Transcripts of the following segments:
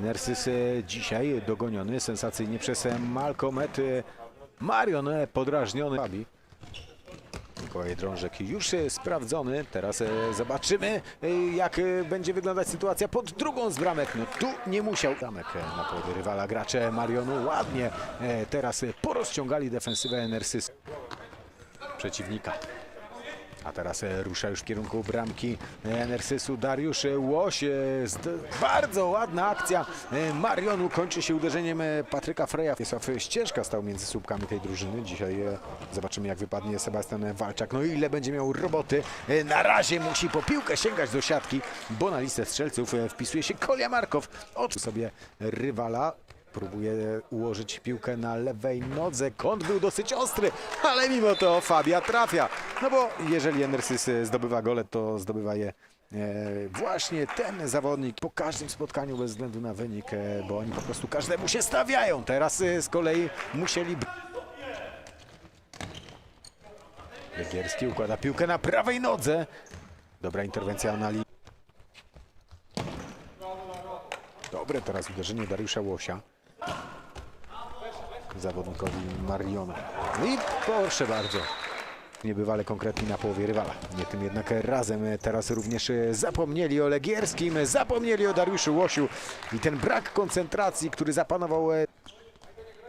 Enersys e, dzisiaj dogoniony sensacyjnie przez e, Malcolmet e, Marion podrażniony. Mikołaj Drążek już sprawdzony. Teraz zobaczymy, jak będzie wyglądać sytuacja pod drugą z bramek. No tu nie musiał. Bramek na połowie rywala. Gracze Marionu ładnie teraz porozciągali defensywę Enersys przeciwnika. A teraz e, rusza już w kierunku bramki e, Enersysu Dariusz e, Łoś. Bardzo ładna akcja Marionu kończy się uderzeniem Patryka Freja. Wiesław Ścieżka stał między słupkami tej drużyny. Dzisiaj zobaczymy jak wypadnie Sebastian Walczak. No ile będzie miał roboty. Na razie musi po piłkę sięgać do siatki, bo na listę strzelców wpisuje się Kolia Markow. Oczy sobie rywala. Próbuje ułożyć piłkę na lewej nodze. Kąt był dosyć ostry, ale mimo to Fabia trafia. No bo jeżeli Enersys e, zdobywa gole, to zdobywa je e, właśnie ten zawodnik po każdym spotkaniu bez względu na wynik, e, bo oni po prostu każdemu się stawiają. Teraz z kolei musieli... Legierski układa piłkę na prawej nodze. Dobra interwencja na linii. Dobre teraz uderzenie Dariusza Łosia. Zawodnikowi Mariona. No i proszę bardzo. Niebywale konkretni na połowie rywala. Nie tym jednak razem teraz również zapomnieli o Legierskim, zapomnieli o Dariuszu Łosiu i ten brak koncentracji, który zapanował e,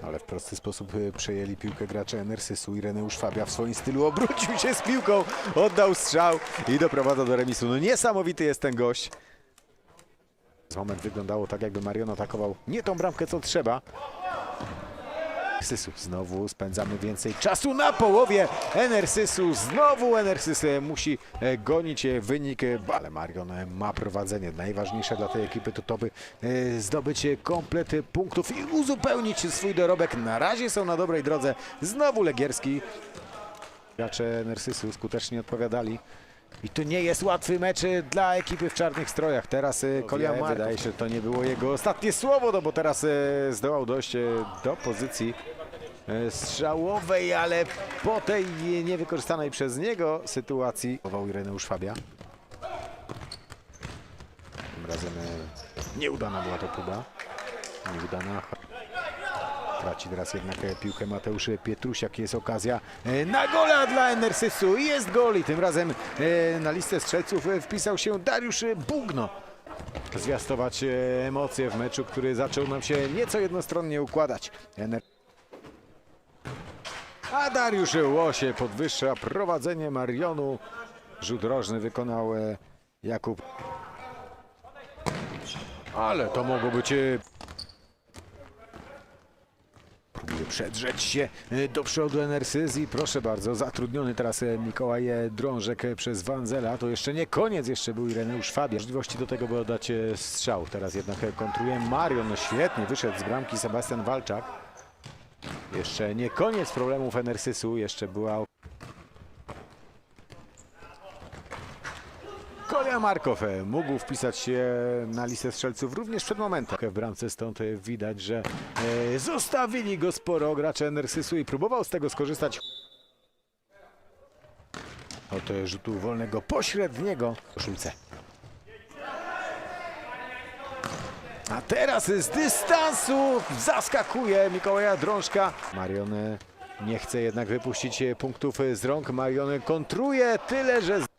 ale w prosty sposób e, przejęli piłkę gracze Enersysu. Ireneusz Fabia w swoim stylu obrócił się z piłką, oddał strzał i doprowadza do remisu. No niesamowity jest ten gość. Moment wyglądało tak, jakby Marion atakował nie tą bramkę, co trzeba. Sysu. Znowu spędzamy więcej czasu na połowie Enersysu. Znowu Enersys musi e, gonić e, wynik, e, ale Marion ma prowadzenie. Najważniejsze dla tej ekipy to to, by zdobyć komplet punktów i uzupełnić swój dorobek. Na razie są na dobrej drodze. Znowu Legierski. Gracze Enersysu skutecznie odpowiadali. I to nie jest łatwy mecz e, dla ekipy w czarnych strojach. Teraz e, Kolia Marków. wydaje się, że to nie było jego ostatnie słowo, no bo teraz e, zdołał dojść do pozycji strzałowej, ale po tej niewykorzystanej przez niego sytuacji chował Ireneusz Fabia. Tym razem nieudana była to próba. Nieudana. Traci teraz jednak e, piłkę Mateusz Pietrusiak. Jest okazja e, na gola dla Enersysu. Jest gol i tym razem e, na listę strzelców wpisał się Dariusz Bugno. Zwiastować emocje w meczu, który zaczął nam się nieco jednostronnie układać. Ener a Dariusz Łosie podwyższa prowadzenie Marionu. Rzut rożny wykonał Jakub. Ale to mogło być e, Próbuje przedrzeć się e, do przodu Enersyzji. Proszę bardzo, zatrudniony teraz e, Mikołaj e, Drążek przez Wanzela. To jeszcze nie koniec, jeszcze był Ireneusz Fabia. Możliwości do tego, by oddać strzał. Teraz jednak kontruje Marion. No świetnie, wyszedł z bramki Sebastian Walczak. Jeszcze nie koniec problemów Enersysu. Jeszcze była Kolia Markow mógł wpisać się na listę strzelców również przed momentem. W bramce stąd widać, że e, zostawili go sporo gracze Enersysu i próbował z tego skorzystać. Oto rzutu wolnego pośredniego w koszulce. A teraz z dystansu zaskakuje Mikołaja Drążka. Marion e, nie chce jednak wypuścić e, punktów z rąk. Marion kontruje tyle, że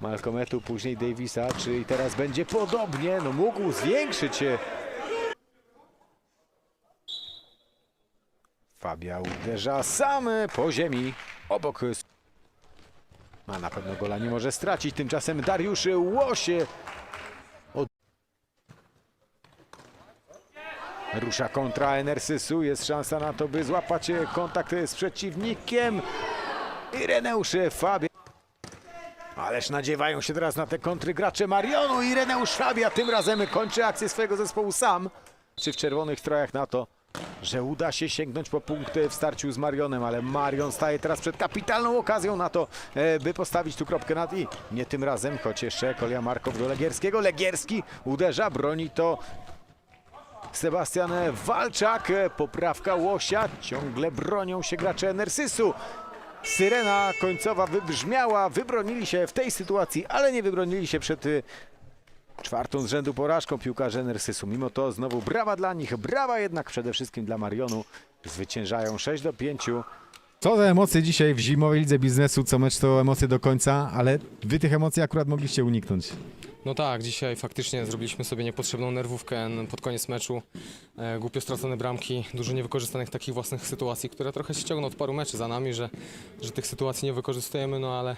Malcolmetu, później Davisa, czy i teraz będzie podobnie, no mógł zwiększyć. Fabia uderza sam po ziemi, obok. A na pewno gola nie może stracić, tymczasem Dariusz Łosie od... Rusza kontra Enersysu, jest szansa na to, by złapać kontakt z przeciwnikiem. Ireneusz Fabia. Ależ nadziewają się teraz na te kontry gracze Marionu. Ireneusz Fabia tym razem kończy akcję swojego zespołu sam. Czy w czerwonych strojach na to, że uda się sięgnąć po punkty w starciu z Marionem, ale Marion staje teraz przed kapitalną okazją na to, e, by postawić tu kropkę nad i. Nie tym razem, choć jeszcze Kolia Markow do Legierskiego. Legierski uderza, broni to Sebastian Walczak, e, poprawka Łosia, ciągle bronią się gracze Enersysu. Syrena końcowa wybrzmiała, wybronili się w tej sytuacji, ale nie wybronili się przed y, Czwartą z rzędu porażką piłkarze Nersysu. Mimo to znowu brawa dla nich, brawa jednak przede wszystkim dla Marionu. Zwyciężają 6 do 5. Co za emocje dzisiaj w zimowej lidze biznesu, co mecz to emocje do końca, ale wy tych emocji akurat mogliście uniknąć. No tak, dzisiaj faktycznie zrobiliśmy sobie niepotrzebną nerwówkę pod koniec meczu. E, głupio stracone bramki, dużo niewykorzystanych takich własnych sytuacji, które trochę się ciągną od paru meczy za nami, że, że tych sytuacji nie wykorzystujemy, no ale,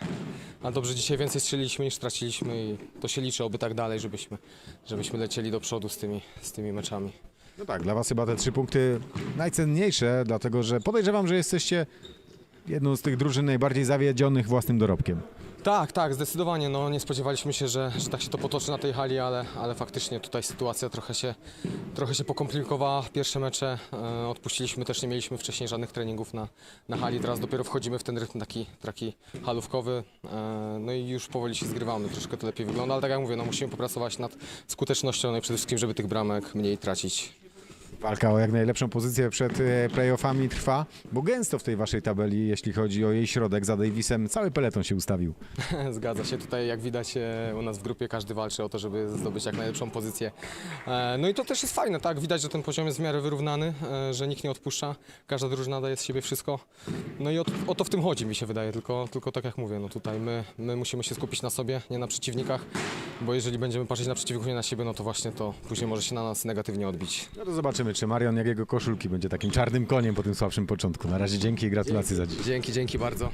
ale dobrze dzisiaj więcej strzeliliśmy niż straciliśmy i to się liczy, oby tak dalej, żebyśmy, żebyśmy lecieli do przodu z tymi, z tymi meczami. No tak, dla was chyba te trzy punkty najcenniejsze, dlatego że podejrzewam, że jesteście jedną z tych drużyn najbardziej zawiedzionych własnym dorobkiem. Tak, tak, zdecydowanie. No, nie spodziewaliśmy się, że, że tak się to potoczy na tej hali, ale, ale faktycznie tutaj sytuacja trochę się, trochę się pokomplikowała. Pierwsze mecze e, odpuściliśmy, też nie mieliśmy wcześniej żadnych treningów na, na hali. Teraz dopiero wchodzimy w ten rytm taki, taki halówkowy. E, no i już powoli się zgrywamy, troszkę to lepiej wygląda, ale tak jak mówię, no, musimy popracować nad skutecznością no i przede wszystkim, żeby tych bramek mniej tracić. Walka o jak najlepszą pozycję przed e, playoffami trwa, bo gęsto w tej waszej tabeli, jeśli chodzi o jej środek, za Davisem cały peleton się ustawił. Zgadza się. Tutaj, jak widać e, u nas w grupie, każdy walczy o to, żeby zdobyć jak najlepszą pozycję. E, No i to też jest fajne, tak? Widać, że ten poziom jest w miarę wyrównany, że nikt nie odpuszcza, każda drużyna daje z siebie wszystko. No i o, o to w tym chodzi, mi się wydaje, tylko, tylko tak jak mówię, no tutaj my, my musimy się skupić na sobie, nie na przeciwnikach, bo jeżeli będziemy patrzeć na przeciwników, nie na siebie, no to właśnie to później może się na nas negatywnie odbić. No to zobaczymy, czy Marion jak jego koszulki będzie takim czarnym koniem po tym słabszym początku. Na razie dzięki i gratulacje za dziś. Dzięki, dzięki bardzo.